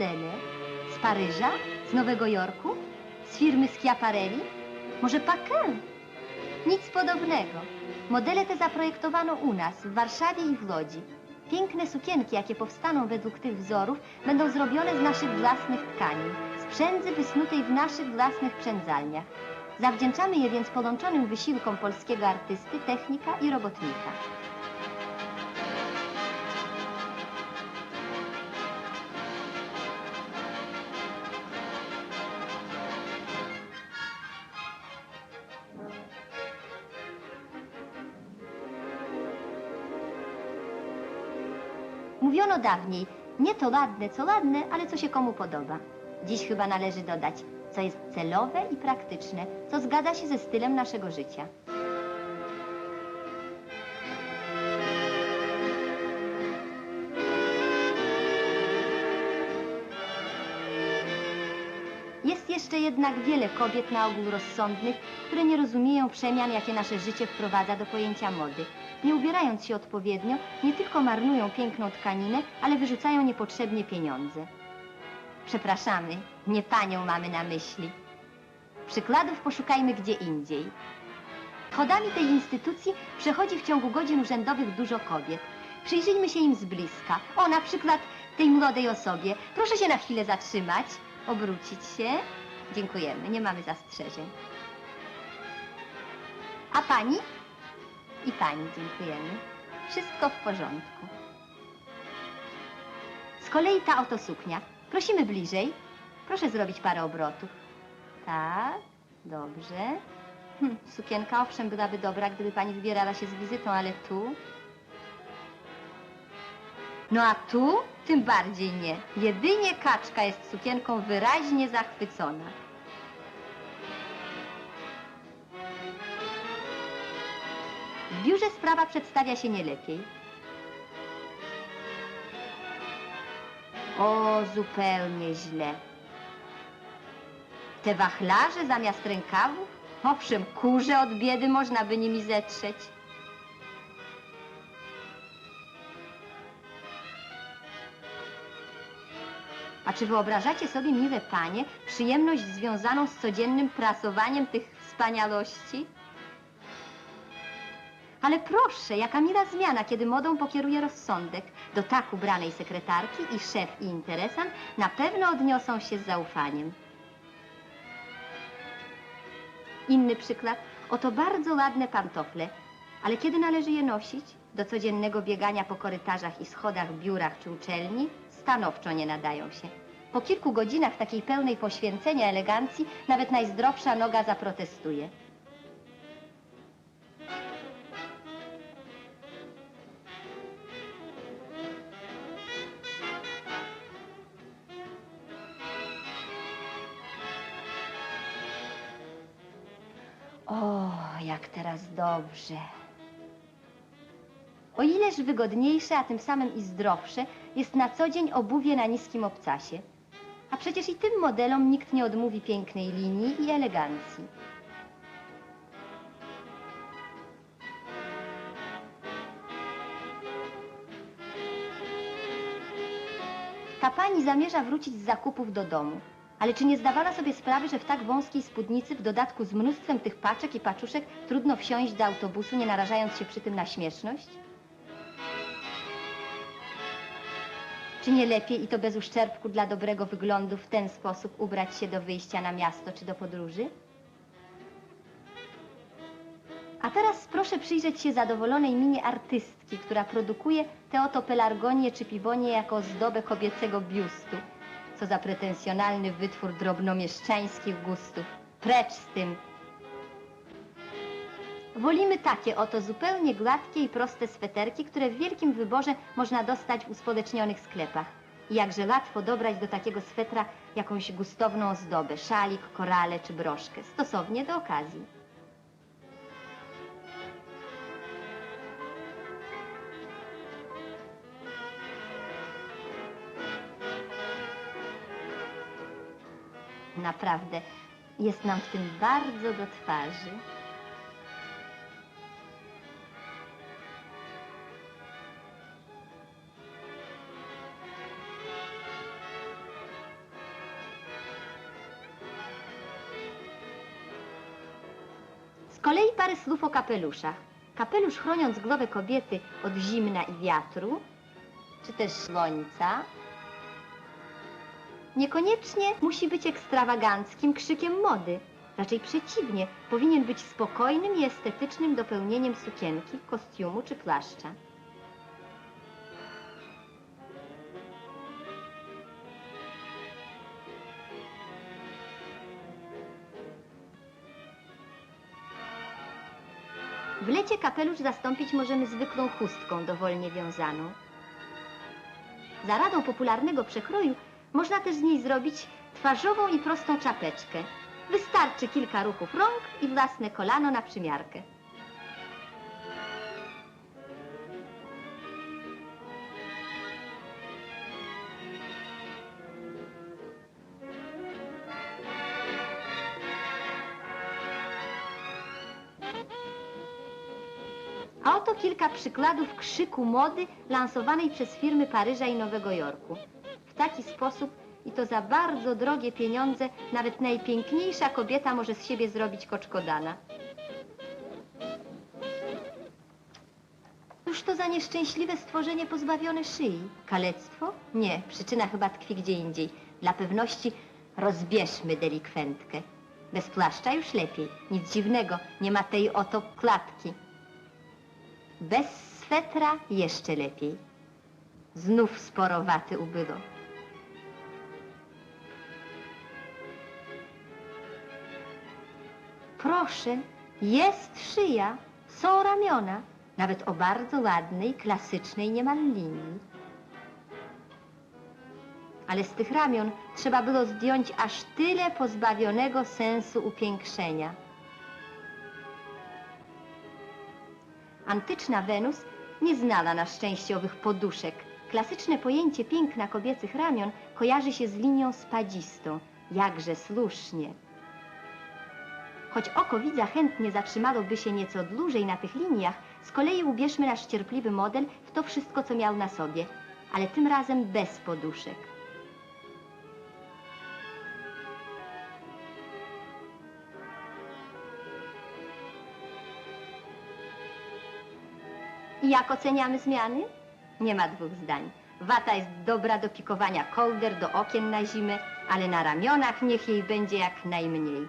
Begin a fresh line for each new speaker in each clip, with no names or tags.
Modele? Z Paryża? Z Nowego Jorku? Z firmy Schiaparelli? Może Paquin? Nic podobnego. Modele te zaprojektowano u nas, w Warszawie i w Łodzi. Piękne sukienki, jakie powstaną według tych wzorów, będą zrobione z naszych własnych tkanin, z przędzy wysnutej w naszych własnych przędzalniach. Zawdzięczamy je więc połączonym wysiłkom polskiego artysty, technika i robotnika. Mówiono dawniej, nie to ładne, co ładne, ale co się komu podoba. Dziś chyba należy dodać, co jest celowe i praktyczne, co zgadza się ze stylem naszego życia. Jest jeszcze jednak wiele kobiet na ogół rozsądnych, które nie rozumieją przemian, jakie nasze życie wprowadza do pojęcia mody. Nie ubierając się odpowiednio, nie tylko marnują piękną tkaninę, ale wyrzucają niepotrzebnie pieniądze. Przepraszamy, nie panią mamy na myśli. Przykładów poszukajmy gdzie indziej. Chodami tej instytucji przechodzi w ciągu godzin urzędowych dużo kobiet. Przyjrzyjmy się im z bliska. O, na przykład tej młodej osobie. Proszę się na chwilę zatrzymać, obrócić się. Dziękujemy, nie mamy zastrzeżeń. A pani? I pani dziękujemy. Wszystko w porządku. Z kolei ta oto suknia. Prosimy bliżej. Proszę zrobić parę obrotów. Tak, dobrze. Hm, sukienka owszem byłaby dobra, gdyby pani wybierała się z wizytą, ale tu... No a tu tym bardziej nie. Jedynie kaczka jest sukienką wyraźnie zachwycona. W biurze sprawa przedstawia się nie lepiej. O, zupełnie źle. Te wachlarze zamiast rękawów? Owszem, kurze od biedy można by nimi zetrzeć. A czy wyobrażacie sobie, miłe panie, przyjemność związaną z codziennym prasowaniem tych wspanialości? Ale proszę, jaka mila zmiana, kiedy modą pokieruje rozsądek. Do tak ubranej sekretarki i szef i interesant na pewno odniosą się z zaufaniem. Inny przykład. Oto bardzo ładne pantofle. Ale kiedy należy je nosić? Do codziennego biegania po korytarzach i schodach, biurach czy uczelni? Stanowczo nie nadają się. Po kilku godzinach takiej pełnej poświęcenia elegancji nawet najzdrowsza noga zaprotestuje. O, jak teraz dobrze. O ileż wygodniejsze, a tym samym i zdrowsze jest na co dzień obuwie na niskim obcasie. A przecież i tym modelom nikt nie odmówi pięknej linii i elegancji. Ta pani zamierza wrócić z zakupów do domu. Ale czy nie zdawała sobie sprawy, że w tak wąskiej spódnicy, w dodatku z mnóstwem tych paczek i paczuszek, trudno wsiąść do autobusu, nie narażając się przy tym na śmieszność? Czy nie lepiej, i to bez uszczerbku dla dobrego wyglądu, w ten sposób ubrać się do wyjścia na miasto czy do podróży? A teraz proszę przyjrzeć się zadowolonej minie artystki, która produkuje te oto pelargonie czy piwonie jako ozdobę kobiecego biustu. Co za pretensjonalny wytwór drobnomieszczańskich gustów. Precz z tym! Wolimy takie oto zupełnie gładkie i proste sweterki, które w wielkim wyborze można dostać w uspodecznionych sklepach. I jakże łatwo dobrać do takiego swetra jakąś gustowną ozdobę, szalik, korale czy broszkę, stosownie do okazji. Naprawdę, jest nam w tym bardzo do twarzy. Parę słów o kapeluszach. Kapelusz chroniąc głowę kobiety od zimna i wiatru, czy też słońca, niekoniecznie musi być ekstrawaganckim krzykiem mody. Raczej przeciwnie, powinien być spokojnym i estetycznym dopełnieniem sukienki, kostiumu czy płaszcza. W lecie kapelusz zastąpić możemy zwykłą chustką dowolnie wiązaną. Za radą popularnego przekroju można też z niej zrobić twarzową i prostą czapeczkę. Wystarczy kilka ruchów rąk i własne kolano na przymiarkę. Kilka przykładów krzyku mody lansowanej przez firmy Paryża i Nowego Jorku. W taki sposób i to za bardzo drogie pieniądze nawet najpiękniejsza kobieta może z siebie zrobić koczkodana. Cóż to za nieszczęśliwe stworzenie pozbawione szyi? Kalectwo? Nie, przyczyna chyba tkwi gdzie indziej. Dla pewności rozbierzmy delikwentkę. Bez płaszcza już lepiej. Nic dziwnego, nie ma tej oto klatki. Bez swetra jeszcze lepiej. Znów sporowaty ubyło. Proszę, jest szyja, są ramiona, nawet o bardzo ładnej, klasycznej niemal linii. Ale z tych ramion trzeba było zdjąć aż tyle pozbawionego sensu upiększenia. Antyczna Wenus nie znała na szczęście owych poduszek. Klasyczne pojęcie piękna kobiecych ramion kojarzy się z linią spadzistą. Jakże słusznie. Choć oko widza chętnie zatrzymałoby się nieco dłużej na tych liniach, z kolei ubierzmy nasz cierpliwy model w to wszystko, co miał na sobie, ale tym razem bez poduszek. I jak oceniamy zmiany? Nie ma dwóch zdań. Wata jest dobra do pikowania kołder, do okien na zimę, ale na ramionach niech jej będzie jak najmniej.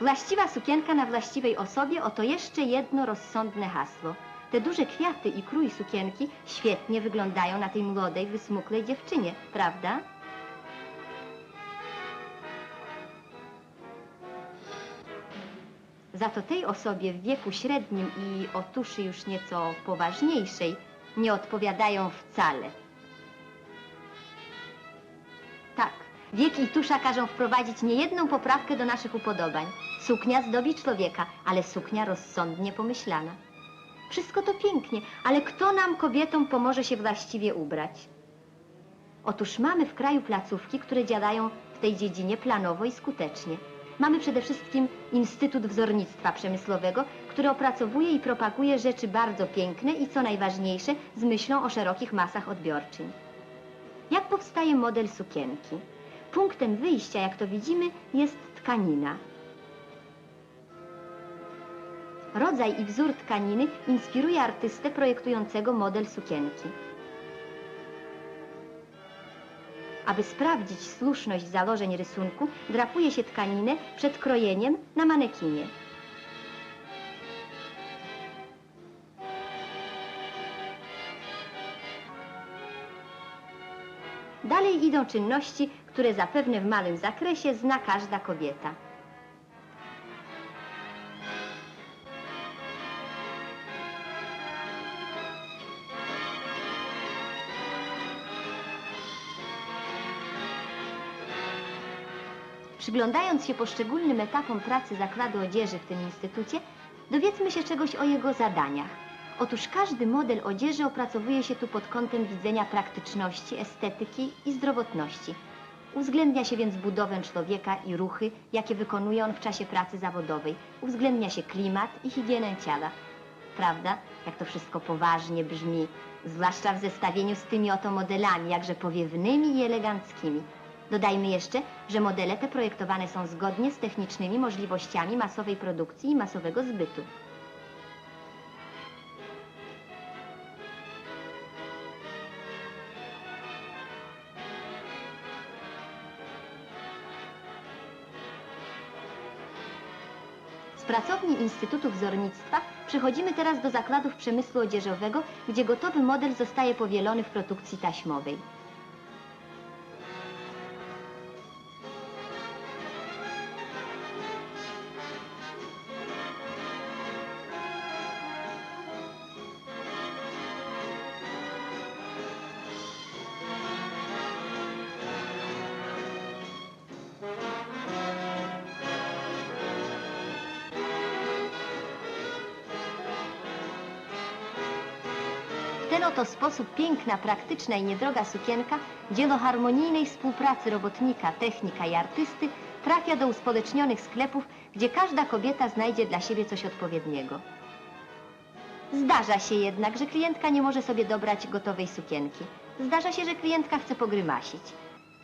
Właściwa sukienka na właściwej osobie oto jeszcze jedno rozsądne hasło. Te duże kwiaty i krój sukienki świetnie wyglądają na tej młodej, wysmuklej dziewczynie, prawda? Za to tej osobie w wieku średnim i o tuszy już nieco poważniejszej nie odpowiadają wcale. Tak, wiek i tusza każą wprowadzić niejedną poprawkę do naszych upodobań. Suknia zdobi człowieka, ale suknia rozsądnie pomyślana. Wszystko to pięknie, ale kto nam, kobietom, pomoże się właściwie ubrać? Otóż mamy w kraju placówki, które działają w tej dziedzinie planowo i skutecznie. Mamy przede wszystkim Instytut Wzornictwa Przemysłowego, który opracowuje i propaguje rzeczy bardzo piękne i co najważniejsze, z myślą o szerokich masach odbiorczyń. Jak powstaje model sukienki? Punktem wyjścia, jak to widzimy, jest tkanina. Rodzaj i wzór tkaniny inspiruje artystę projektującego model sukienki. Aby sprawdzić słuszność założeń rysunku, drapuje się tkaninę przed krojeniem na manekinie. Dalej idą czynności, które zapewne w małym zakresie zna każda kobieta. Przyglądając się poszczególnym etapom pracy zakładu odzieży w tym instytucie, dowiedzmy się czegoś o jego zadaniach. Otóż każdy model odzieży opracowuje się tu pod kątem widzenia praktyczności, estetyki i zdrowotności. Uwzględnia się więc budowę człowieka i ruchy, jakie wykonuje on w czasie pracy zawodowej. Uwzględnia się klimat i higienę ciała. Prawda? Jak to wszystko poważnie brzmi, zwłaszcza w zestawieniu z tymi oto modelami, jakże powiewnymi i eleganckimi. Dodajmy jeszcze, że modele te projektowane są zgodnie z technicznymi możliwościami masowej produkcji i masowego zbytu. Z pracowni Instytutu Wzornictwa przechodzimy teraz do zakładów przemysłu odzieżowego, gdzie gotowy model zostaje powielony w produkcji taśmowej. Ten oto sposób piękna, praktyczna i niedroga sukienka, dzieło harmonijnej współpracy robotnika, technika i artysty, trafia do uspodecznionych sklepów, gdzie każda kobieta znajdzie dla siebie coś odpowiedniego. Zdarza się jednak, że klientka nie może sobie dobrać gotowej sukienki. Zdarza się, że klientka chce pogrymasić.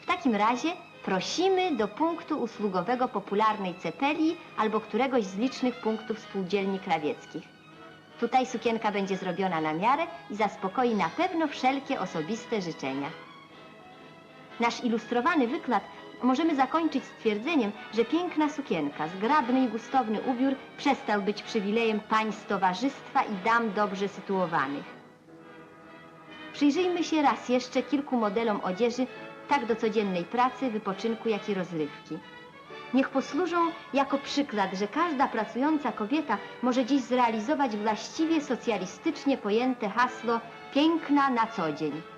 W takim razie prosimy do punktu usługowego popularnej Cepelii albo któregoś z licznych punktów spółdzielni krawieckich. Tutaj sukienka będzie zrobiona na miarę i zaspokoi na pewno wszelkie osobiste życzenia. Nasz ilustrowany wykład możemy zakończyć stwierdzeniem, że piękna sukienka, zgrabny i gustowny ubiór przestał być przywilejem pań z towarzystwa i dam dobrze sytuowanych. Przyjrzyjmy się raz jeszcze kilku modelom odzieży, tak do codziennej pracy, wypoczynku, jak i rozrywki. Niech posłużą jako przykład, że każda pracująca kobieta może dziś zrealizować właściwie socjalistycznie pojęte hasło piękna na co dzień.